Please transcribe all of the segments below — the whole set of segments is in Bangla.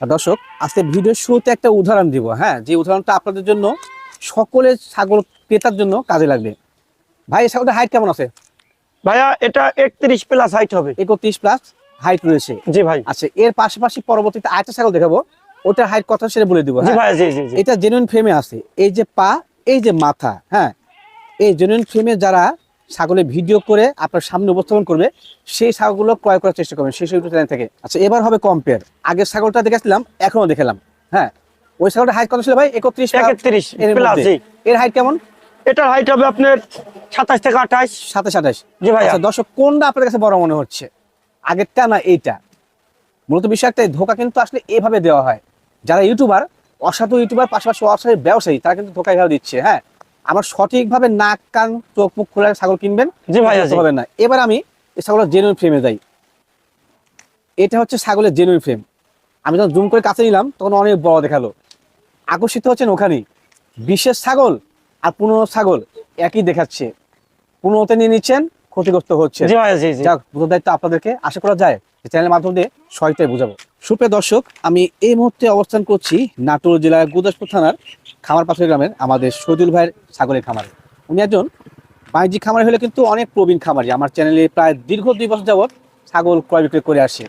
দর্শক আজকে ভিডিওর শুরুতে একটা উদাহরণ দিব হ্যাঁ? যে উদাহরণটা আপনাদের জন্য সকলের ছাগল ক্রেতার জন্য কাজে লাগবে। ভাই এই ছাগলটার হাইট কেমন আছে? ভাইয়া এটা একত্রিশ প্লাস হাইট হবে। একত্রিশ প্লাস হাইট রয়েছে। জি ভাই। আচ্ছা এর পাশাপাশি পরবর্তীতে আরেকটা ছাগল দেখাবো। ওটার হাইট কথা সেটা বলে দিব হ্যাঁ? এটা জেনুইন ফ্রেমে আছে। এই যে পা এই যে মাথা হ্যাঁ? এই জেনুইন ফ্রেমে যারা ছাগলের ভিডিও করে আপনার সামনে উপস্থাপন করবে সেই ছাগলগুলো ক্রয় করার চেষ্টা করবেন সেই ইউটিউব চ্যানেল থেকে। আচ্ছা এবার হবে কম্পেয়ার আগের ছাগলটা দেখেছিলাম এখনও দেখালাম। হ্যাঁ ওই ছাগলটা হাইট কত ছিল ভাই? একত্রিশ একত্রিশ এর হাইট কেমন? এটার হাইট হবে আপনার সাতাশ থেকে আঠাশ। সাতাশ আঠাশ। জি ভাইয়া। আচ্ছা দর্শক কোনটা আপনার কাছে বড় মনে হচ্ছে? আগেরটা না এইটা? মূলত বিষয় একটা ধোকা কিন্তু আসলে এভাবে দেওয়া হয়। যারা ইউটিউবার অসাধু ইউটিউবার পাশাপাশি অসাধু ব্যবসায়ী তারা কিন্তু ধোকা এভাবে দিচ্ছে হ্যাঁ? আমার সঠিকভাবে নাক কান চোখ মুখ খোলা ছাগল কিনবেন জি ভাইয়া হবে না। এবার আমি এই ছাগলের জেনুইন ফ্রেমে যাই। এটা হচ্ছে ছাগলের জেনুইন ফ্রেম আমি যখন জুম করে কাছে নিলাম তখন অনেক বড় দেখাল। আকর্ষিত হচ্ছেন ওখানেই। বিশেষ ছাগল আর পুরনো ছাগল একই দেখাচ্ছে। পুরনোতে নিয়ে নিচ্ছেন ক্ষতিগ্রস্ত হচ্ছে যাক দায়িত্ব আপনাদেরকে। আশা করা যায় চ্যানেলের মাধ্যম দিয়ে সহায়তায় বোঝাবো। সুপ্রিয় দর্শক, আমি এই মুহূর্তে অবস্থান করছি নাটোর জেলার গুদাসপুর থানার খামার পাশের গ্রামের আমাদের সজুল ভাইয়ের ছাগলের খামারে। উনি একজন বাণিজ্যিক খামারে হলে কিন্তু অনেক প্রবীণ খামারি। আমার চ্যানেলে প্রায় দীর্ঘ দুই বছর যাবৎ ছাগল ক্রয় বিক্রয় করে আসে।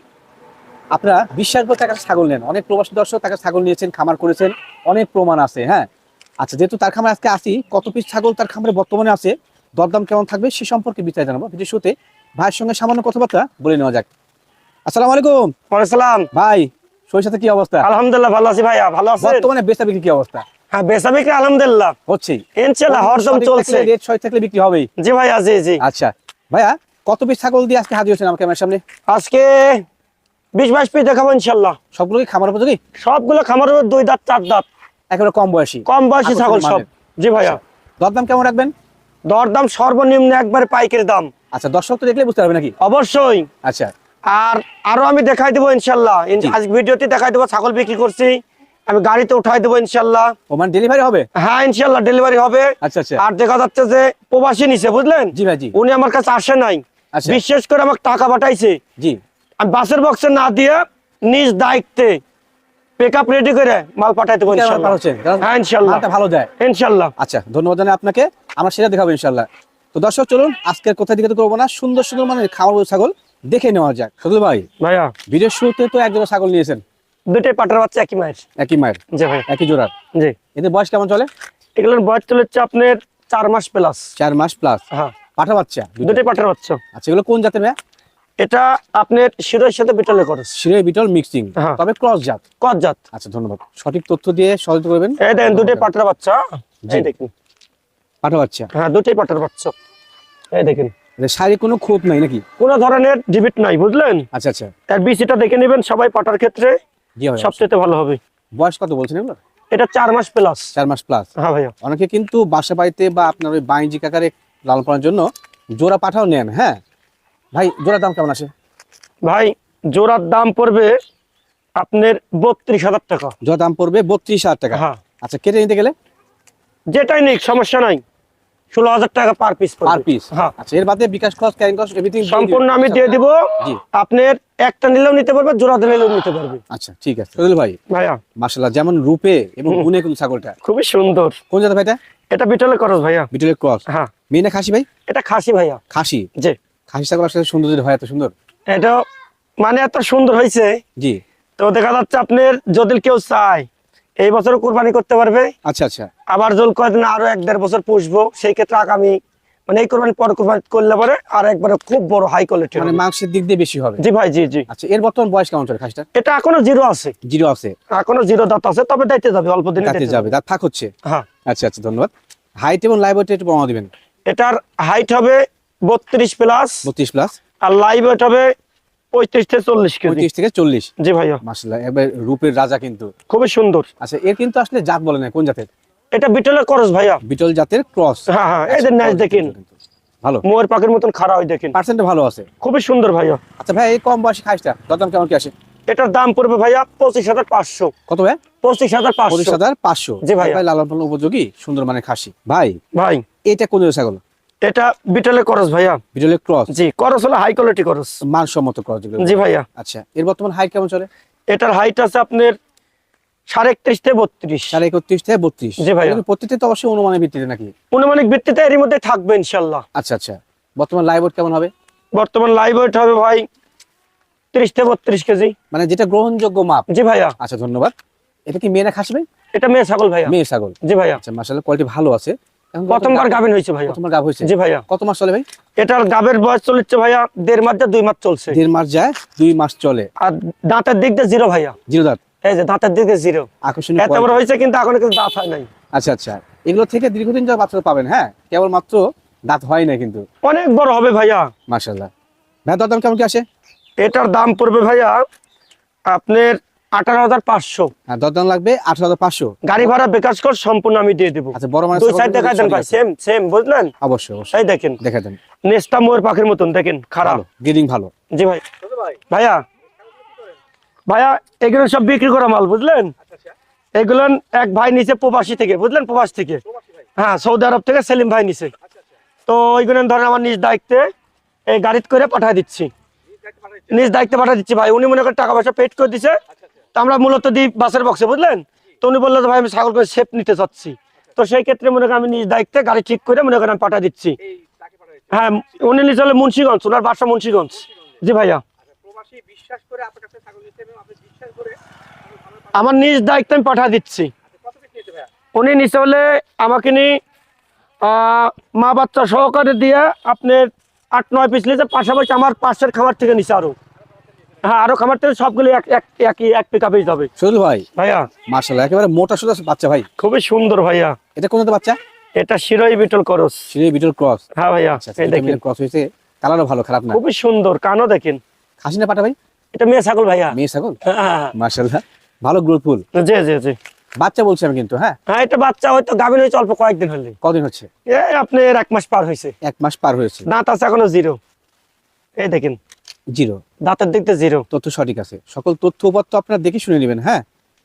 আপনারা বিশ্বাস করে তার কাছে ছাগল নেন। অনেক প্রবাসী দর্শক তাকে ছাগল নিয়েছেন, খামার করেছেন, অনেক প্রমাণ আছে হ্যাঁ? আচ্ছা যেহেতু তার খামারে আজকে আসি, কত পিস ছাগল তার খামারে বর্তমানে আছে, দরদাম কেমন থাকবে সে সম্পর্কে বিচার জানাব। ভিডিও শুতে ভাইয়ের সঙ্গে সামান্য কথাবার্তা বলে নেওয়া যাক। আসসালামু আলাইকুম। ওয়ালাইকুম ভাই কি অবস্থা? আলহামদুলিল্লাহ ভালো আছি ভাইয়া ভালো আছেন? বর্তমানে বেচা বিক্রি কি অবস্থা? হ্যাঁ বেচা বিক্রি আলহামদুলিল্লাহ। হচ্ছেই ইনশাল্লাহ হরদম চলছে। রেট ছয় থাকলে বিক্রি জি ভাইয়া জি জি। আচ্ছা ভাইয়া কত পিস ছাগল দিয়ে আজকে হাজির হয়েছেন আমার ক্যামেরার সামনে? আজকে বিশ বাইশ পিস দেখাবো ইনশাল্লাহ সবগুলো কি খামার উপযোগী? সবগুলো খামারের উপর দুই দাঁত চার দাঁত। একেবারে কম বয়সী। কম বয়সী ছাগল সব। জি ভাইয়া। দরদাম কেমন রাখবেন? দরদাম সর্বনিম্ন একবারে পাইকারি দাম। আচ্ছা দর্শক তো দেখলে বুঝতে পারবে নাকি? অবশ্যই। আচ্ছা আর আরও আমি দেখাই দেবো ইনশাল্লাহ। ইন- আজ ভিডিওতে দেখাই দেবো ছাগল বিক্রি করছি। আমি গাড়িতে উঠাই দেবো ইনশাল্লাহ। ও মানে ডেলিভারি হবে? হ্যাঁ ইনশাল্লাহ ডেলিভারি হবে। আচ্ছা আচ্ছা। আর দেখা যাচ্ছে যে প্রবাসী নিছে বুঝলেন? জি ভাই জি। উনি আমার কাছে আসে নাই। আচ্ছা। বিশেষ করে আমাকে টাকা পাঠাইছে। জি। আমি বাসের বক্সে না দিয়ে নিজ দায়িত্বে পিক আপ রেডি করে মাল পাঠাই দেবো কি আমার ইনশাল্লাহ পাঠাচ্ছেন? হ্যাঁ ভালো যায়। ইনশাল্লাহ। আচ্ছা ধন্যবাদ জানাই আপনাকে। আমরা সেটা দেখাবো ইনশাল্লাহ। তো দর্শক চলুন আজকের কোথায় দিকে তো করব না। সুন্দর সুন্দর মানে খাবার ছাগল। দেখে নেওয়া যাক। শুধু ভাই ভাইয়া। ভিডিওর শুরুতে তো এক জোড়া ছাগল নিয়েছেন। দুটোই পাটার বাচ্চা একই মায়ের। একই মায়ের? জি ভাই একই জোড়ার জি। এদের বয়স কেমন চলে? এগুলোর বয়স চলেছে আপনার চার মাস প্লাস চার মাস প্লাস হ্যাঁ। পাঠা বাচ্চা? দুটো। দুটোই পাটার বাচ্চা। আচ্ছা এগুলো কোন জাতের ভাইয়া? এটা আপনার শিরোর সাথে বিটলে খরচ শিরে বিটল মিক্সিং হ্যাঁ। তবে ক্রস জাত। কত জাত। আচ্ছা ধন্যবাদ। সঠিক তথ্য দিয়ে সহযোগিতা করবেন? এই দেখেন দুটোই পাটার বাচ্চা। জি। দেখুন। পাঠা বাচ্চা? হ্যাঁ দুটোই পাটার বাচ্চা। এই দেখেন। এদের শারীরিক কোনো নাই নাকি? কোনো ধরনের ডিবিট নাই বুঝলেন? আচ্ছা আচ্ছা। তার দেখে নেবেন সবাই পাটার ক্ষেত্রে সবচেয়ে ভালো হবে। বয়স কত বলছেন এগুলো? এটা চার মাস প্লাস চার মাস প্লাস হ্যাঁ ভাইয়া। অনেকে কিন্তু বাসা বাড়িতে বা আপনার ওই বাণিজ্যিক আকারে লালন পালনের জন্য জোড়া পাঠাও নেন হ্যাঁ? ভাই জোড়ার দাম কেমন আসে? ভাই জোড়ার দাম পড়বে আপনার বত্রিশ হাজার টাকা। জোড়া দাম পড়বে বত্রিশ হাজার টাকা। হ্যাঁ। আচ্ছা কেটে নিতে গেলে? যেটাই নিক সমস্যা নাই। ষোলো হাজার টাকা পার পিস পার পিস হ্যাঁ। আচ্ছা এর বাদে বিকাশ খরচ ক্যারিং খরচ এভরিথিং সম্পূর্ণ আমি দিয়ে দিব। আপনার একটা নিলেও নিতে পারবে জোড়া দিলেও নিতে পারবে। আচ্ছা ঠিক আছে। সজল ভাই ভাইয়া। মাশাআল্লাহ যেমন রূপে এবং। গুণে ছাগলটা। খুবই সুন্দর। কোন ভাইটা এটা? বিটলে খরচ ভাইয়া। বিটলের ক্রস। হ্যাঁ। মেয়ে খাসি ভাই? এটা খাসি ভাইয়া। খাসি? জি। খাসি ছাগল আসলে সুন্দর হয় এত সুন্দর? এটা মানে এত সুন্দর হয়েছে জি। তো দেখা যাচ্ছে আপনার যদি কেউ চায় এই বছর কোরবানি করতে পারবে। আচ্ছা আচ্ছা। আবার জল কয়েকদিন আরও এক দেড় বছর পুষবো সেই ক্ষেত্রে আগামী মানে এই কোরবানি পর কোরবানি করলে পরে আর একবারে খুব বড় হাই কোয়ালিটি মানে মাংসের দিক দিয়ে বেশি হবে? জি ভাই জি জি। আচ্ছা এর বর্তমান বয়স কেমন চলে খাসিটা? এটা এখনও জিরো আছে। জিরো আছে। এখনও জিরো দাঁত আছে তবে দাইতে যাবে অল্প দিনে দাইতে যাবে। তার থাক হচ্ছে? হ্যাঁ। আচ্ছা আচ্ছা ধন্যবাদ। হাইট এবং লাইভ ওয়েট একটু প্রমাণ দিবেন। এটার হাইট হবে বত্রিশ প্লাস বত্রিশ প্লাস আর লাইভ ওয়েট হবে পঁয়ত্রিশ থেকে চল্লিশ পঁয়ত্রিশ থেকে চল্লিশ। জি ভাইয়া। মাসাল্লাহ এবার রূপের রাজা কিন্তু। খুবই সুন্দর। আচ্ছা এর কিন্তু আসলে জাত বলে না কোন জাতের? এটা বিটলের খরচ ভাইয়া। বিটল জাতের ক্রস। হ্যাঁ হ্যাঁ এই ন্যাচ দেখেন। ভালো। মোয়ের পাখির মতন খাড়া হয় দেখেন। পার্সেন্ট ভালো আছে। খুবই সুন্দর ভাইয়া। আচ্ছা ভাই এই কম বয়সী খাসটা দরদাম কেমন কি আসে? এটার দাম পড়বে ভাইয়া পঁচিশ হাজার পাঁচশো। কত ভাই? পঁচিশ হাজার পঁচিশ। হাজার পাঁচশো। জি। ভাই লালন পালন উপযোগী সুন্দর মানে খাসি। ভাই ভাই। এটা কোন ছাগল? এটা বিটলের খরচ ভাইয়া। বিটলের ক্রস? জি খরচ হলো হাই কোয়ালিটি মানসম্মত ক্রস যেগুলো। জি ভাইয়া। আচ্ছা এর বর্তমান হাইট কেমন চলে? এটার হাইট আছে আপনার সাড়ে একত্রিশ থেকে বত্রিশ। সাড়ে একত্রিশ থেকে বত্রিশ। জি ভাইয়া। প্রত্যেকটা তো অবশ্যই অনুমানের ভিত্তিতে নাকি? অনুমানিক ভিত্তিতে এরই মধ্যে থাকবে ইনশাল্লাহ আচ্ছা আচ্ছা। বর্তমান লাইভ কেমন হবে? বর্তমান লাইভ হবে ভাই ত্রিশ থেকে বত্রিশ কেজি। মানে যেটা গ্রহণযোগ্য মাপ। জি ভাইয়া। আচ্ছা ধন্যবাদ। এটা কি মেয়েরা এটা মেয়ে ছাগল ভাইয়া। মেয়ে ছাগল। জি ভাইয়া। আচ্ছা মাসাল্লাহ কোয়ালিটি ভালো আছে। প্রথমবার গাভিন হয়েছে ভাইয়া। প্রথমবার গাভ হয়েছে? জি ভাইয়া। কত মাস চলে ভাই? এটার গাবের বয়স চলছে ভাইয়া দেড় মাস দিয়ে দুই মাস চলছে। দেড় মাস যায় দুই মাস চলে। আর দাঁতের দিক দিয়ে জিরো ভাইয়া। জিরো দাঁত? এই যে দাঁতের দিক দিয়ে জিরো আকর্ষণীয় এত বড় হয়েছে কিন্তু এখনও কিন্তু দাঁত হয় নাই। আচ্ছা আচ্ছা। এগুলো থেকে দীর্ঘদিন যা বাচ্চা পাবেন হ্যাঁ? কেবল মাত্র দাঁত হয় না কিন্তু। অনেক বড় হবে ভাইয়া। মার্শাল্লাহ ভাই দরদাম কেমন কি আসে? এটার দাম পড়বে ভাইয়া আপনার আঠারো হাজার পাঁচশো। হ্যাঁ দরদাম লাগবে আঠারো হাজার পাঁচশো। গাড়ি ভাড়া বিকাশ কর সম্পূর্ণ আমি দিয়ে দেবো। আচ্ছা বড় মানে দুই সাইড দেখা দেন ভাই সেম সেম বুঝলেন? অবশ্যই অবশ্যই। দেখেন। দেখা দেন। নেস্তা মোয়ের পাখির মতন দেখেন খারাপ। গ্রিডিং ভালো। জি ভাই। ভাইয়া ভাইয়া এগুলো সব বিক্রি করা মাল বুঝলেন? এগুলো এক ভাই নিচে প্রবাসী থেকে বুঝলেন? প্রবাস থেকে। হ্যাঁ সৌদি আরব থেকে সেলিম ভাই নিচে তো ওইগুলো ধরেন আমার নিজ দায়িত্বে এই গাড়িতে করে পাঠিয়ে দিচ্ছি। নিজ দায়িত্বে পাঠিয়ে দিচ্ছি ভাই। উনি মনে করেন টাকা পয়সা পেড করে দিছে। আমরা মূলত দিই বাসের বক্সে বুঝলেন? তো উনি বলল ভাই, আমি ছাগল করে শেপ নিতে চাচ্ছি। তো সেই ক্ষেত্রে মনে করেন আমি নিজ দায়িত্বে গাড়ি ঠিক করে মনে করেন পাঠিয়ে দিচ্ছি। হ্যাঁ উনি নিচে হলে মুন্সিগঞ্জ ওনার বাসা মুন্সিগঞ্জ। জি, ভাইয়া। আমার নিজ দায়িত্বে আমি পাঠা দিচ্ছি। উনি নিচে হলে আমাকে নি মা বাচ্চা সহকারে দিয়ে আপনার আট, নয় পিস নিচে পাশাপাশি আমার পাশের খাবার থেকে নিচে আরও। হ্যাঁ আরও খামার থেকে সবগুলো এক এক একই এক পিক যাবে ভাই ভাইয়া। মার্শাল্লাহ একেবারে মোটা বাচ্চা ভাই। খুবই সুন্দর ভাইয়া। এটা কোন বাচ্চা? এটা শিরোই বিটল করস। সিঁড়ি বিটল ক্রস। হ্যাঁ ভাইয়া আচ্ছা এই দেখেন। ক্রস কালারও ভালো খারাপ না? খুবই সুন্দর কানও দেখেন। খাসি না পাটা ভাই? এটা মেয়ে ছাগল ভাইয়া। মেয়ে ছাগল? হ্যাঁ, হ্যাঁ মার্শাল্লাহ ভালো গ্রোথফুল হ্যাঁ। জি জি জি। বাচ্চা বলছি আমি কিন্তু হ্যাঁ? হ্যাঁ এটা বাচ্চা হয়তো গাভিন হয়েছে অল্প কয়েকদিন হলে। কদিন হচ্ছে? এই আপনার এক মাস পার হয়েছে। এক মাস পার হয়েছে। দাঁত আছে এখনও জিরো এই দেখেন জিরো। দাঁতের দিক দিয়ে জিরো। তথ্য সঠিক আছে। সকল তথ্য উপাত্ত আপনারা দেখে শুনে নেবেন হ্যাঁ?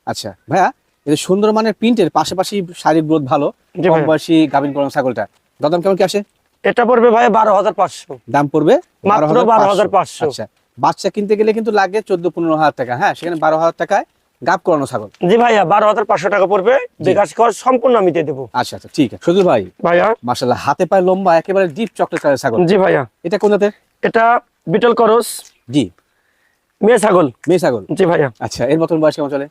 আচ্ছা ভাইয়া এটা সুন্দর মানের প্রিন্টের পাশাপাশি শারীরিক গ্রোথ ভালো কম বয়সী গাভিন করানো ছাগলটা দাম কেমন কি আসে? এটা পড়বে ভাই বারো হাজার পাঁচশো। দাম পড়বে মাত্র 12,500 আচ্ছা বাচ্চা কিনতে গেলে কিন্তু লাগে চোদ্দ পনেরো হাজার টাকা হ্যাঁ? সেখানে বারো হাজার টাকায় গাপ করানো ছাগল। জি ভাইয়া বারো হাজার পাঁচশো টাকা পড়বে। বিকাশ খরচ সম্পূর্ণ আমি দিয়ে দেবো। আচ্ছা আচ্ছা ঠিক আছে। সজুল ভাই ভাইয়া। মার্শাল্লাহ হাতে পায়ে লম্বা একেবারে ডিপ চকলেট ছাগল। জি ভাইয়া। এটা কোন জাতের? এটা বিটল করস। জি। মেয়ে ছাগল। মেয়ে ছাগল। জি ভাইয়া। আচ্ছা এর মতন বয়স কেমন চলে?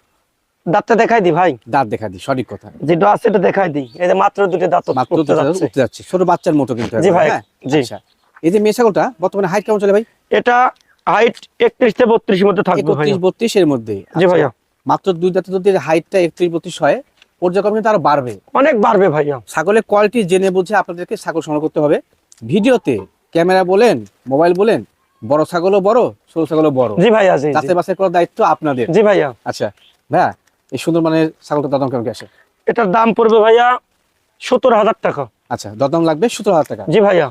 দাঁতটা দেখাই দি ভাই। দাঁত দেখা দি সঠিক কথা। যেটা আছে এটা দেখাই দি। এই যে মাত্র দুটো দাঁত মাত্র উঠতে দুটো দাঁত যাচ্ছে। উঠতে যাচ্ছে। ছোট বাচ্চার মতো কিন্তু জি ভাই, হ্যাঁ? জি। আচ্ছা। এই যে মেয়ে ছাগলটা বর্তমানে হাইট কেমন চলে ভাই? এটা হাইট একত্রিশ থেকে বত্রিশের মধ্যে থাকবে ভাইয়া। একত্রিশ বত্রিশ এর মধ্যে। জি আচ্ছা। ভাইয়া। মাত্র দুই দাঁতে যদি হাইটটা একত্রিশ বত্রিশ হয় পর্যায়ক্রমে কিন্তু আরও বাড়বে। অনেক বাড়বে ভাইয়া। ছাগলের কোয়ালিটি জেনে বুঝে আপনাদেরকে ছাগল সংগ্রহ করতে হবে। ভিডিওতে ক্যামেরা বলেন মোবাইল বলেন বড় ছাগলও বড় ছোট ছাগলও বড়। জি ভাইয়া জি জি। যাচাই বাছাই করার দায়িত্ব আপনাদের? জি ভাইয়া। আচ্ছা ভাইয়া এই সুন্দর মানে ছাগলটা দাম কেমন গেছে আসে? এটার দাম পড়বে ভাইয়া সত্তর হাজার টাকা। আচ্ছা দরদাম লাগবে সতেরো হাজার টাকা? জি ভাইয়া।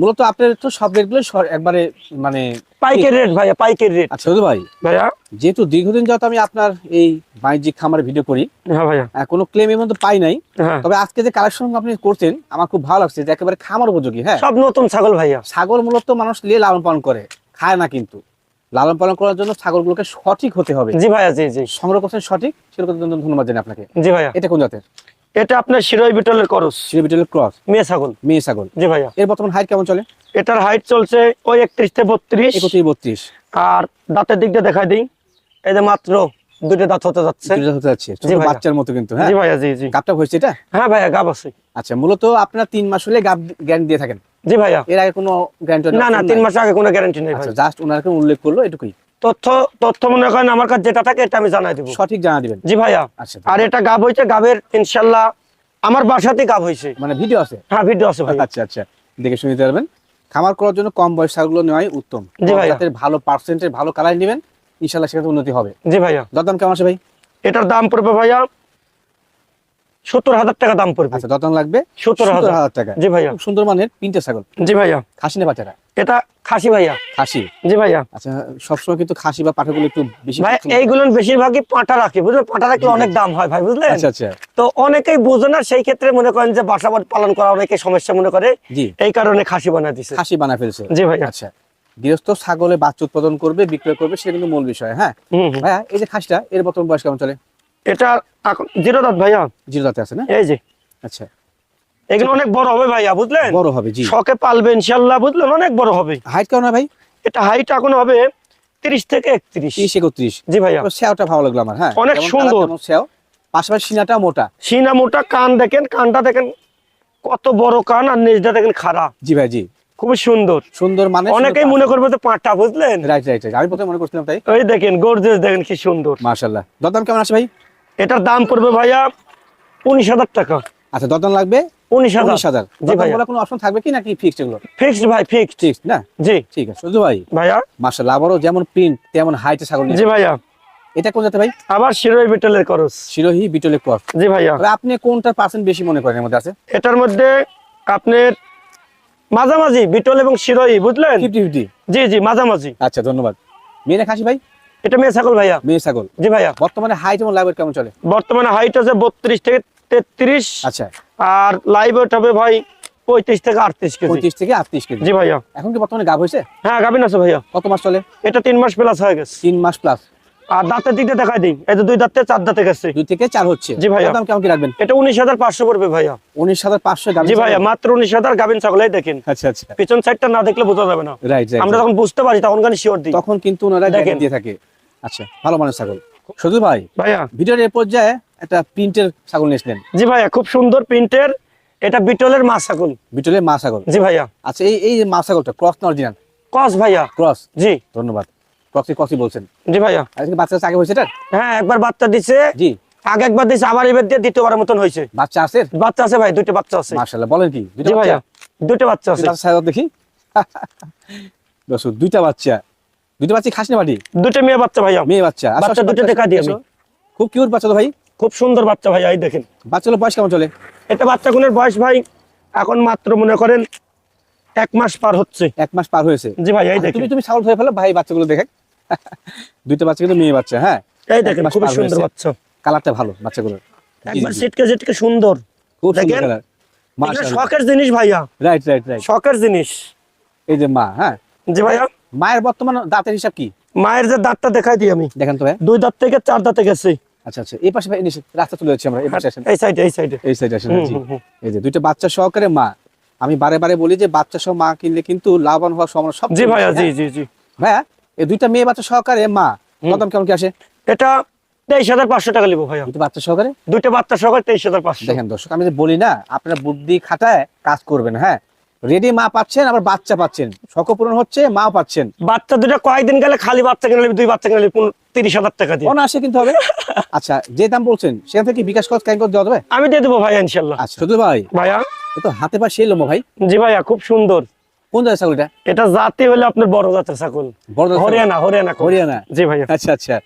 মূলত আপনার তো সব রেটগুলো একবারে মানে পাইকের রেট ভাইয়া পাইকের রেট আচ্ছা ভাই ভাইয়া। যেহেতু দীর্ঘদিন যাতে আমি আপনার এই বাণিজ্যিক খামারে ভিডিও করি হ্যাঁ ভাইয়া। কোনো ক্লেম এর মধ্যে পাই নাই। হ্যাঁ। তবে আজকে যে কালেকশন আপনি করছেন আমার খুব ভালো লাগছে যে একেবারে খামার উপযোগী হ্যাঁ? সব নতুন ছাগল ভাইয়া। ছাগল মূলত মানুষ নিয়ে লালন পালন করে খায় না কিন্তু। লালন পালন করার জন্য ছাগলগুলোকে সঠিক হতে হবে। জি ভাইয়া জি জি। সংগ্রহ করছেন সঠিক সেরকম ধন্যবাদ জানাই আপনাকে। জি ভাইয়া। এটা কোন জাতের? এটা আপনার শিরোই বিটলের করস। সিরিবিটেল ক্রস। মেয়ে ছাগল। মেয়ে ছাগল। জি ভাইয়া। এর বর্তমান হাইট কেমন চলে? এটার হাইট চলছে ওই একত্রিশ থেকে বত্রিশ। একত্রিশ বত্রিশ। আর দাঁতের দিক দিয়ে দেখাই দিই। এই যে মাত্র দুটো দাঁত হতে যাচ্ছে। দুটো হতে যাচ্ছে। বাচ্চার মতো কিন্তু হ্যাঁ? জি ভাইয়া জি জি। গাপটা হয়েছে এটা? হ্যাঁ ভাইয়া গাব আছে। আচ্ছা মূলত আপনারা তিন মাস হলে গাব গ্যারান্টি দিয়ে থাকেন? জি ভাইয়া। এর আগে কোনো গ্যারান্টি না না তিন মাস আগে কোনো গ্যারান্টি নেই আচ্ছা জাস্ট ওনাকে উল্লেখ করল এটুকুই। তথ্য তথ্য মনে করেন আমার কাছে যেটা থাকে এটা আমি জানাই দেবো। সঠিক জানা দিবেন। জি ভাইয়া। আচ্ছা আর এটা গাব হয়েছে গাবের ইনশাল্লাহ আমার বাসাতে গাব হয়েছে। মানে ভিডিও আছে? হ্যাঁ ভিডিও আছে ভাই আচ্ছা আচ্ছা দেখে শুনে পারবেন। খামার করার জন্য কম বয়স নেওয়াই উত্তম। জি। যাতে ভালো ভালো কালার নেবেন ইনশাল্লাহ সেখানে উন্নতি হবে। জি ভাইয়া। দরদাম কেমন আছে ভাই? এটার দাম পড়বে ভাইয়া সত্তর হাজার টাকা দাম পড়বে। আচ্ছা দরদাম লাগবে? সত্তর হাজার। টাকা। জি ভাইয়া। সুন্দর মানের তিনটে ছাগল। জি ভাইয়া। খাসি না পাচারা এটা খাসি ভাইয়া। খাসি। জি ভাইয়া। আচ্ছা সবসময় কিন্তু খাসি বা পাঠাগুলো একটু বেশি ভাই এইগুলো বেশিরভাগই পাঁটা রাখে বুঝলেন? পাঁটা রাখলে অনেক দাম হয় ভাই বুঝলেন? আচ্ছা আচ্ছা। তো অনেকেই বুঝে না সেই ক্ষেত্রে মনে করেন যে বাসা পালন করা অনেকে সমস্যা মনে করে। জি। এই কারণে খাসি বানা দিছে। খাসি বানা ফেলছে। জি ভাইয়া। আচ্ছা। গৃহস্থ ছাগলে বাচ্চা উৎপাদন করবে বিক্রয় করবে সেটা কিন্তু মূল বিষয় হ্যাঁ। ভাইয়া এই যে খাসিটা এর বর্তমান বয়স কেমন চলে? এটা এখন জিরো দাঁত ভাইয়া। জিরো দাঁতে আছে না? এই যে। আচ্ছা। এগুলো অনেক বড় হবে ভাইয়া বুঝলেন? বড় হবে জি। শখে পালবে ইনশাল্লাহ বুঝলেন? অনেক বড় হবে। হাইট কেমন ভাই? এটা হাইট এখন হবে তিরিশ থেকে একত্রিশ। তিরিশ একত্রিশ। জি ভাইয়া। সেওটা ভালো লাগল আমার হ্যাঁ। অনেক সুন্দর। সেও পাশাপাশি সিনাটা মোটা। সিনা মোটা কান দেখেন কানটা দেখেন কত বড় কান আর নিচটা দেখেন খাড়া। জি ভাই জি। খুবই সুন্দর। সুন্দর মানে অনেকেই মনে করবে তো পাটা বুঝলেন? রাইট রাইট আমি প্রথমে মনে করছিলাম তাই। ওই দেখেন গর্জেস দেখেন কি সুন্দর। মার্শাল্লাহ দরদাম কেমন আছে ভাই? এটার দাম পড়বে ভাইয়া উনিশ হাজার টাকা। আচ্ছা দরদাম লাগবে? উনিশ হাজার। উনিশ কোনো অপশন থাকবে কি নাকি ফিক্সড এগুলো? ফিক্সড ভাই ফিক্সড ফিক্সড না? জি। ঠিক আছে শুধু ভাই। ভাইয়া। আবারও যেমন প্রিন্ট তেমন হাইটে ছাগল জি ভাইয়া। এটা কোন জাতে ভাই? আবার শিরোই বিটলের করস। শিরোহি বিটলে ক্রস। জি ভাইয়া। আপনি কোনটা পার্সেন্ট বেশি মনে করেন এর মধ্যে আছে? এটার মধ্যে আপনার মাঝামাঝি বিটল এবং শিরোই বুঝলেন? ফিফটি ফিফটি জি জি মাঝামাঝি। আচ্ছা ধন্যবাদ। মেয়ে খাসি ভাই? এটা মেয়ে ছাগল ভাইয়া? মেয়ে ছাগল। জি ভাইয়া। বর্তমানে হাইট এবং লাইভ কেমন চলে? বর্তমানে হাইট আছে বত্রিশ থেকে তেত্রিশ আচ্ছা। আর লাইভ হবে ভাই পঁয়ত্রিশ থেকে আটত্রিশ কেজি। পঁয়ত্রিশ থেকে আটত্রিশ কেজি। জি ভাইয়া। এখন কি বর্তমানে গাভ হয়েছে? হ্যাঁ গাভিন আছে ভাইয়া। কত মাস চলে? এটা তিন মাস প্লাস হয়ে গেছে। তিন মাস প্লাস আর দাঁতের দিকটা দেখাই দিই। এই দুই দাঁতে চার দাঁতে গেছে। দুই থেকে চার হচ্ছে। জি ভাইয়া। দাম কেমন কি রাখবেন? এটা উনিশ হাজার পাঁচশো পড়বে ভাইয়া। উনিশ হাজার পাঁচশো জি ভাইয়া মাত্র উনিশ হাজার গাবিন ছাগলাই দেখেন। আচ্ছা আচ্ছা। পিছন সাইডটা না দেখলে বোঝা যাবে না। রাইট আমরা যখন বুঝতে পারি তখন গান শিওর দিই। তখন কিন্তু ওনারা দেখেন। দিয়ে থাকে। আচ্ছা ভালো মানের ছাগল। শুধু ভাই ভাইয়া। ভিডিওর এ পর্যায়ে একটা প্রিন্টের ছাগল নিয়েছিলেন জি ভাইয়া খুব সুন্দর প্রিন্টের। এটা বিটলের মা ছাগল। বিটলের মা ছাগল। জি ভাইয়া। আচ্ছা এই এই মা ছাগলটা ক্রস না অরিজিনাল কস ভাইয়া। ক্রস জি। ধন্যবাদ। ক্রসই ক্রসই বলছেন। জি ভাইয়া। আজকে বাচ্চা আগে হয়েছে এটা হ্যাঁ একবার বাচ্চা দিছে। জি। আগে একবার দিছে আবার এবার দিয়ে দ্বিতীয়বারের মতন হয়েছে। বাচ্চা আছে? বাচ্চা আছে ভাই দুটো বাচ্চা আছে। মার্শাল্লাহ বলেন কি? জি? ভাইয়া দুটো বাচ্চা আছে। বাচ্চা দেখি। দর্শক দুইটা বাচ্চা। দুইটা বাচ্চা খাস না বাড়ি দুটো মেয়ে বাচ্চা ভাইয়া। মেয়ে বাচ্চা। আসো, বাচ্চা দুটো দেখা দিই আমি। খুব কিউট বাচ্চা তো ভাই। খুব সুন্দর বাচ্চা ভাইয়া এই দেখেন। বাচ্চাগুলো বয়স কেমন চলে? এটা বাচ্চা গুলোর বয়স ভাই এখন মাত্র মনে করেন এক মাস পার হচ্ছে। এক মাস পার হয়েছে। জি ভাই এই আচ্ছা, দেখেন। তুমি তুমি ছাগল ধরে ফেলো ভাই বাচ্চাগুলো দেখে দুইটা বাচ্চা কিন্তু মেয়ে বাচ্চা হ্যাঁ? এই দেখেন খুব সুন্দর। বাচ্চা। কালারটা ভালো বাচ্চাগুলো একবার সিটকে সিটকে সুন্দর। খুব সুন্দর কালার। শখের জিনিস ভাইয়া। রাইট রাইট রাইট শখের জিনিস। এই যে মা হ্যাঁ? জি ভাইয়া। মায়ের বর্তমান দাঁতের হিসাব কি? মায়ের যে দাঁতটা দেখাই দিই আমি। দেখেন তো ভাই। দুই দাঁত থেকে চার দাঁতে গেছে। আচ্ছা আচ্ছা। এই পাশে ভাই রাস্তা তুলে যাচ্ছি আমরা এই পাশে আসেন। এই সাইডে এই সাইডে। এই সাইডে আসেন জি। হুম, হুম। এই যে দুইটা বাচ্চা সহকারে মা। আমি বারে বারে বলি যে বাচ্চা সহ মা কিনলে কিন্তু লাভবান হওয়ার সম্ভাবনা সব জি ভাইয়া জি জি জি। ভাইয়া এই দুইটা মেয়ে বাচ্চা সহকারে মা। কদম কেমন কি আসে? এটা তেইশ হাজার পাঁচশো টাকা লিবো ভাইয়া। দুটো বাচ্চা সহকারে? দুইটা বাচ্চা সকাল তেইশ হাজার পাঁচশো। দেখেন দর্শক আমি যে বলি না আপনারা বুদ্ধি খাটায় কাজ করবেন হ্যাঁ? রেডি মা পাচ্ছেন আবার বাচ্চা পাচ্ছেন। শখ পূরণ হচ্ছে মাও পাচ্ছেন। বাচ্চা দুটো কয়েকদিন গেলে খালি বাচ্চা কিনে দুই বাচ্চা কিনে তিরিশ হাজার টাকা দিয়ে। কিন্তু হবে। আচ্ছা যে দাম বলছেন সেখান থেকে কি বিকাশ খরচ কাই করে দেওয়া যাবে? আমি দিয়ে দেবো ভাইয়া ইনশাল্লাহ। আচ্ছা শুধু ভাই? ভাইয়া? তো হাতে পা সেই লোমো ভাই। জি ভাইয়া খুব সুন্দর। কোন জায়গায় ছাগল এটা? এটা জাতি হলে আপনার বড় জাতের ছাগল। বড় হরিয়ানা হরিয়ানা? হরিয়ানা? জি ভাইয়া। আচ্ছা আচ্ছা।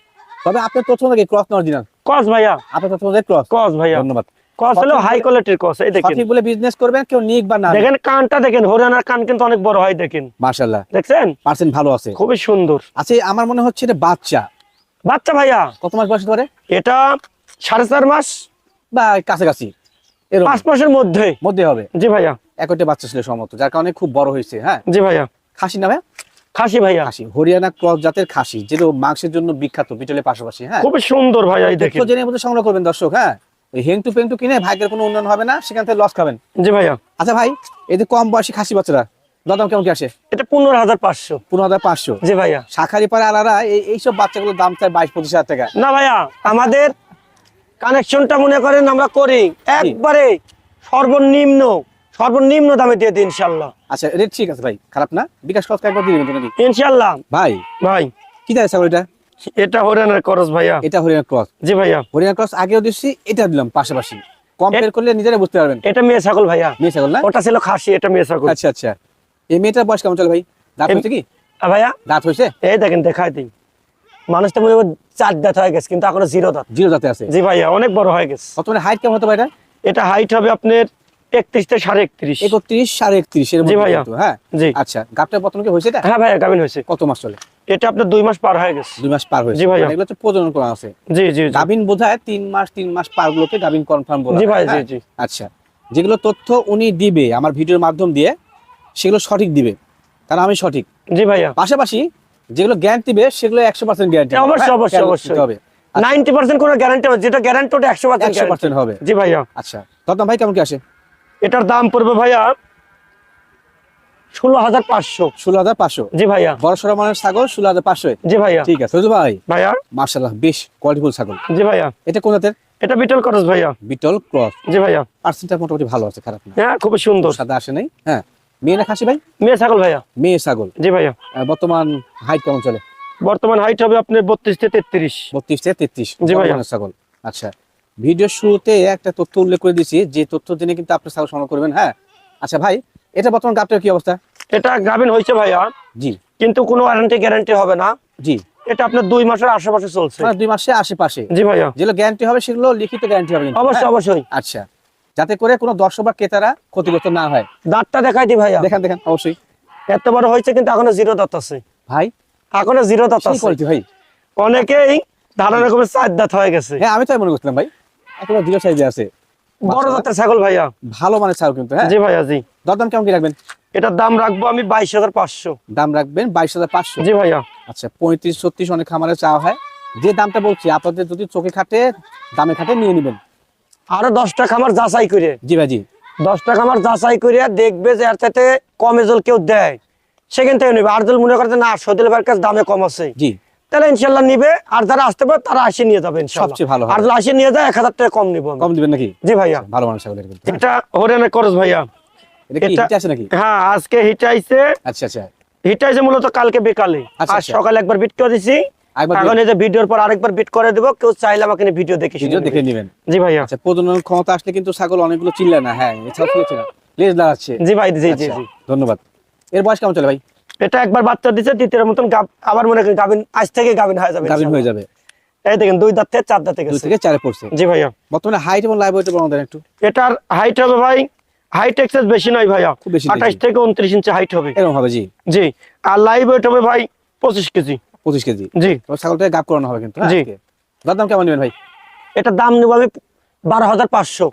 তবে আপনার প্রথম থেকে ক্রস না অরিজিনাল কস ভাইয়া। আপনার প্রথম থেকে ক্রস কস ভাইয়া। ধন্যবাদ। হলো হাই কোয়ালিটির এই দেখেন। সঠিক বলে বিজনেস করবেন কেউ নিক বা না দেখেন কানটা দেখেন হরিয়ানার কান কিন্তু অনেক বড় হয় দেখেন। মার্শাল্লাহ দেখছেন? পার্সেন্ট ভালো আছে। খুবই সুন্দর। আচ্ছা আমার মনে হচ্ছে এটা বাচ্চা। বাচ্চা ভাইয়া? কত মাস বয়স পারে? এটা সাড়ে চার মাস। বা কাছাকাছি। পাঁচ মাসের মধ্যে। মধ্যে হবে। জি ভাইয়া। একটা বাচ্চা ছিল সম্মত যার কারণে খুব বড় হয়েছে হ্যাঁ? জি ভাইয়া। খাসি না ভাইয়া? খাসি ভাইয়া। খাসি হরিয়ানা ক্রস জাতের খাসি যেটা মাংসের জন্য বিখ্যাত বিটলের পাশাপাশি হ্যাঁ? খুব সুন্দর ভাইয়া এই দেখেন। জেনে বুঝে সংগ্রহ করবেন দর্শক হ্যাঁ? ওই হেংটু পেংটু কিনে ভাগ্যের কোনো উন্নয়ন হবে না সেখান থেকে লস খাবেন। জি ভাইয়া। আচ্ছা ভাই এই যে কম বয়সী খাসি বাচ্চারা দাদাম কেমন কি আসে? এটা পনেরো হাজার পাঁচশো। পনেরো হাজার পাঁচশো। জি ভাইয়া। শাখারি পাড়া আলারা এইসব বাচ্চাগুলোর দাম চায় বাইশ পঁচিশ হাজার টাকা। না ভাইয়া আমাদের কানেকশনটা মনে করেন আমরা করি। একবারে সর্বনিম্ন সর্বনিম্ন দামে দিয়ে দিই ইনশাল্লাহ আচ্ছা রেট ঠিক আছে ভাই? খারাপ না? বিকাশ খরচ একবার দিয়ে দেবেন নাকি? ইনশাল্লাহ ভাই। ভাই। কি দেয় ছাগল এটা? এটা হরিয়ানার করস ভাইয়া। এটা হরিয়ানা ক্রস? জি ভাইয়া। হরিয়ানা ক্রস আগেও দিচ্ছি এটা দিলাম পাশাপাশি। কম্পেয়ার করলে নিজেরা বুঝতে পারবেন। এটা মেয়ে ছাগল ভাইয়া। মেয়ে ছাগল না? ওটা ছিল খাসি এটা মেয়ে ছাগল। আচ্ছা আচ্ছা। এই মেয়েটার বয়স কেমন চলে ভাই? দাঁত হয়েছে কি? ভাইয়া। দাঁত হয়েছে? এই দেখেন দেখাই দিই। মানুষ তো মনে চার দাঁত হয়ে গেছে কিন্তু এখনও জিরো দাঁত। জিরো দাঁতে আছে। জি ভাইয়া অনেক বড় হয়ে গেছে। কত মানে হাইট কেমন হতে পারে এটা? এটা হাইট হবে আপনার একত্রিশ থেকে সাড়ে একত্রিশ। একত্রিশ সাড়ে একত্রিশ এর মধ্যে হ্যাঁ? জি। আচ্ছা গাপটার পতন কি হয়েছে এটা? হ্যাঁ ভাইয়া গাভিন হয়েছে। কত মাস চলে? এটা আপনার দুই মাস পার হয়ে গেছে। দুই মাস পার হয়েছে। জি ভাইয়া। এগুলো হচ্ছে প্রজনন করা আছে। জি জি জি। গাভিন তিন মাস তিন মাস পার গুলোকে গাভিন কনফার্ম বলা জি ভাই জি হ্যাঁ? জি আচ্ছা যেগুলো তথ্য উনি দিবে আমার ভিডিওর মাধ্যম দিয়ে সেগুলো সঠিক দিবে। কারণ আমি সঠিক। জি ভাইয়া। পাশাপাশি যেগুলো গ্যারান্টি দিবে সেগুলো একশো পার্সেন্ট গ্যারান্টি অবশ্যই, অবশ্যই, অবশ্যই। হবে। নাইনটি পার্সেন্ট কোনো গ্যারান্টি হবে যেটা গ্যারান্টি ওটা একশো একশো পার্সেন্ট পার্সেন্ট হবে। জি ভাইয়া। আচ্ছা দরদাম ভাই কেমন কি আসে? এটার দাম পড়বে ভাইয়া ষোলো হাজার পাঁচশো। ষোলো হাজার পাঁচশো। জি ভাইয়া। বড় সড়ো মানের ছাগল ষোলো হাজার পাঁচশো। জি ভাইয়া। ঠিক আছে ভাই? ভাইয়া। মার্শাল্লাহ বেশ কোয়ালিটিফুল ছাগল। জি ভাইয়া। এটা কোন জাতের? এটা বিটল করস ভাইয়া। বিটল ক্রস। জি ভাইয়া। পার্সেন্টটা মোটামুটি ভালো আছে খারাপ না। হ্যাঁ খুবই সুন্দর। সাদা আসে নাই। হ্যাঁ। মেয়ে না খাসি ভাই? মেয়ে ছাগল ভাইয়া। মেয়ে ছাগল। জি ভাইয়া। বর্তমান হাইট কেমন চলে? বর্তমান হাইট হবে আপনার বত্রিশ থেকে তেত্রিশ। বত্রিশ থেকে তেত্রিশ। জি ভাইয়া। ছাগল। আচ্ছা। ভিডিও শুরুতে একটা তথ্য উল্লেখ করে দিয়েছি যে তথ্য জেনে কিন্তু আপনি ছাগল সংগ্রহ করবেন হ্যাঁ? আচ্ছা ভাই এটা বর্তমান গাবটার কি অবস্থা? এটা গাভিন হয়েছে ভাইয়া। জি। কিন্তু কোনো ওয়ারেন্টি গ্যারান্টি হবে না। জি। এটা আপনার দুই মাসের আশেপাশে চলছে। মানে দুই মাসে আশেপাশে? জি ভাইয়া। যেগুলো গ্যারান্টি হবে সেগুলো লিখিত গ্যারান্টি হবে অবশ্যই হ্যাঁ? অবশ্যই। আচ্ছা। যাতে করে কোনো দর্শক বা ক্রেতারা ক্ষতিগ্রস্ত না হয়। দাঁতটা দেখাই দি ভাইয়া। দেখেন দেখেন অবশ্যই। এত বড় হয়েছে কিন্তু এখনও জিরো দাঁত আছে। ভাই? এখনও জিরো দাঁত আছে। ভাই? অনেকেই ধারণা রকমের চার দাঁত হয়ে গেছে। হ্যাঁ আমি তাই মনে করছিলাম ভাই। একেবারে জিরো সাইজে আছে। বড় জাতের ছাগল ভাইয়া। ভালো মানের ছাগল কিন্তু হ্যাঁ? জি ভাইয়া জি। দরদাম কেমন কি রাখবেন? এটার দাম রাখব আমি বাইশ হাজার পাঁচশো। দাম রাখবেন বাইশ হাজার পাঁচশো। জি ভাইয়া। আচ্ছা পঁয়ত্রিশ ছত্রিশ অনেক খামারে চাওয়া হয়। যে দামটা বলছি আপনাদের যদি চোখে খাটে দামে খাটে নিয়ে নেবেন। আরও দশটা খামার যাচাই করে। জি ভাই জি। দশটা খামার যাচাই করে দেখবে যে এর চাইতে কম এজল কেউ দেয়। সেখান থেকে নেবে। আর যদি মনে করতে না সদিল ভাইয়ের কাছে দামে কম আছে। জি। তাহলে ইনশাল্লাহ নিবে। আর যারা আসতে পারে তারা আসে নিয়ে যাবে সবচেয়ে ভালো আর আসে নিয়ে যায় এক হাজার টাকা কম নিবো। কম দিবেন নাকি? জি ভাইয়া। ভালো মানের ছাগল এটা হরিয়ানা করস ভাইয়া। হ্যাঁ আজকে হিট আইছে। আচ্ছা আচ্ছা। হিট আইছে মূলত কালকে বিকালে। আচ্ছা, আর আচ্ছা। সকালে একবার বিট করে দিছি। এখন এই যে ভিডিওর পর আরেকবার বিট করে দেবো কেউ চাইলে আমাকে ভিডিও দেখে ভিডিও দেখে নেবেন। জি ভাইয়া। আচ্ছা প্রজনন ক্ষমতা আসলে কিন্তু ছাগল অনেকগুলো চিল্লা না হ্যাঁ এছাড়া শুনেছি না। লেজ দাঁড়াচ্ছে জি ভাই জি জি আচ্ছা, জি। ধন্যবাদ। এর বয়স কেমন চলে ভাই? এটা একবার বাচ্চা দিছে দ্বিতীয় মতন আবার মনে করেন গাবিন আজ থেকে গাবিন হয়ে যাবে গাভিন হয়ে যাবে। এই দেখেন দুই দাঁত থেকে চার দাঁতে দুই থেকে চারে পড়ছে। জি ভাইয়া। বর্তমানে হাইট এবং লাইভ ওয়েট দেন একটু। এটার হাইট হবে ভাই হাইট এক্সেস বেশি নয় ভাইয়া। খুব বেশি আঠাশ বেশি। থেকে উনত্রিশ ইঞ্চি হাইট হবে। এরকম হবে জি। জি। আর লাইভ ওয়েট হবে ভাই পঁচিশ কেজি। পঁচিশ কেজি। জি। তবে ছাগলটা গাপ করানো হবে কিন্তু হ্যাঁ, জি। আজকে। দাম কেমন নেবেন ভাই? এটার দাম নেব আমি বারো হাজার পাঁচশো।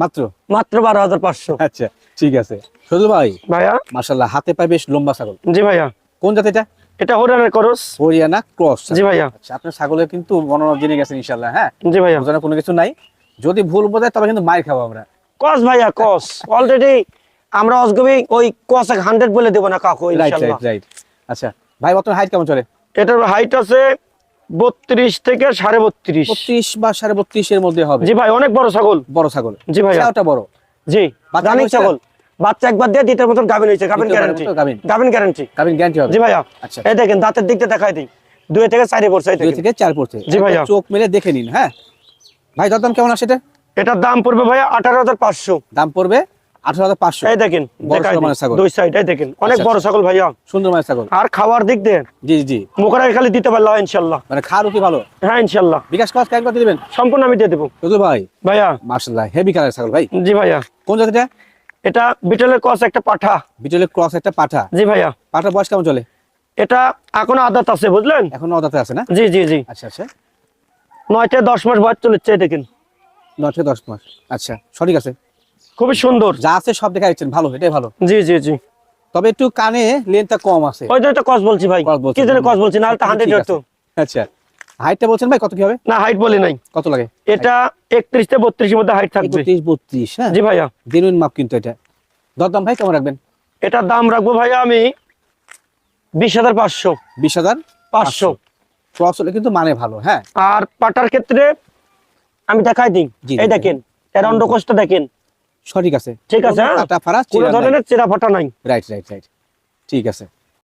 মাত্র? মাত্র বারো হাজার পাঁচশো। আচ্ছা ঠিক আছে। সজল ভাই ভাইয়া? মাশাল্লাহ হাতে পায়ে বেশ লম্বা ছাগল। জি ভাইয়া। কোন জাত এটা? এটা হরিয়ানার করস। হরিয়ানা ক্রস। জি ভাইয়া। আচ্ছা আপনার ছাগলের কিন্তু বর্ণনা জেনে গেছেন ইনশাল্লাহ হ্যাঁ? জি ভাইয়া। বোঝানোর কোনো কিছু নাই। যদি ভুল বোঝায় তবে কিন্তু মার খাব আমরা। কস ভাইয়া কস অলরেডি আমরা অজগবি ওই কস এক হান্ড্রেড বলে দেবো না কাকু রাইট আচ্ছা ভাই বর্তমানে হাইট কেমন চলে? এটার হাইট আছে বত্রিশ থেকে সাড়ে বত্রিশ। বত্রিশ বা সাড়ে বত্রিশের মধ্যে হবে। জি ভাই অনেক বড় ছাগল। বড় ছাগল। জি ওটা বড়। জি রানিং ছাগল। বাচ্চা একবার দিয়ে দ্বিতীয় মতন গাভিন হয়েছে গাভিন গ্যারান্টি গাভিন। গ্যারান্টি গাভিন গ্যারান্টি হবে। জি ভাইয়া। আচ্ছা। এই দেখেন দাঁতের দিকটা দেখাই দিই। দুই থেকে চারি পড়ছে দুই থেকে চার পড়ছে জি ভাইয়া। চোখ মেলে দেখে নিন হ্যাঁ? ভাই দরদাম কেমন আসে এটা? এটার দাম পড়বে ভাইয়া আঠারো হাজার পাঁচশো। দাম পড়বে আঠারো হাজার পাঁচশো। এই দেখেন দিই। সাইড এই দেখেন অনেক আচ্ছা, বড় ছাগল ভাইয়া। সুন্দর মানের ছাগল। আর খাওয়ার দিক দিয়ে। জি জি, মুখরা খালি দিতে পারলাম ইনশাল্লাহ। মানে খাওয়ার কি ভালো? হ্যাঁ ইনশাল্লাহ। বিকাশ দিয়ে দেবেন? সম্পূর্ণ আমি দিয়ে দেবো। ভাই? ভাইয়া। মার্শাল্লাহ হেভি কালার ছাগল ভাই। জি ভাইয়া। কোন জাতিটা? এটা বিটলের কস একটা পাঠা। বিটলের ক্রস একটা পাঠা। জি ভাইয়া। পাঠার বয়স কেমন চলে? এটা এখনও আদাত আছে বুঝলেন? এখনও অদাতে আছে না? জি জি জি। আচ্ছা আচ্ছা। নয় থেকে দশ মাস বয়স চলেছে দেখেন। নয় থেকে দশ মাস। আচ্ছা সঠিক আছে? খুবই সুন্দর। যা আছে সব দেখা যাচ্ছেন ভালো এটাই ভালো। জি জি জি। তবে একটু কানে লেনটা কম আছে। ওই জন্য তো কস বলছি ভাই। কি জন্য কস বলছি? না তো হান্ড্রেড ঠিক আছে। আচ্ছা। হাইটটা বলছেন ভাই কত কি হবে? না হাইট বলি নাই। কত লাগে? এটা একত্রিশ থেকে বত্রিশের মধ্যে হাইট থাকবে। একত্রিশ বত্রিশ হ্যাঁ? জি ভাইয়া। জেনুইন মাপ কিন্তু এটা। দরদাম ভাই কেমন রাখবেন? এটার দাম রাখব ভাইয়া আমি বিশ হাজার পাঁচশো। বিশ হাজার পাঁচশো। ক্রস হলে কিন্তু মানে ভালো হ্যাঁ? আর পাটার ক্ষেত্রে আমি দেখাই দিই। এই দেখেন এর অন্ডকোষটা দেখেন। সঠিক আছে। ঠিক আছে হ্যাঁ? কোনো ধরনের চেরা ফাটা নাই। রাইট রাইট রাইট ঠিক আছে।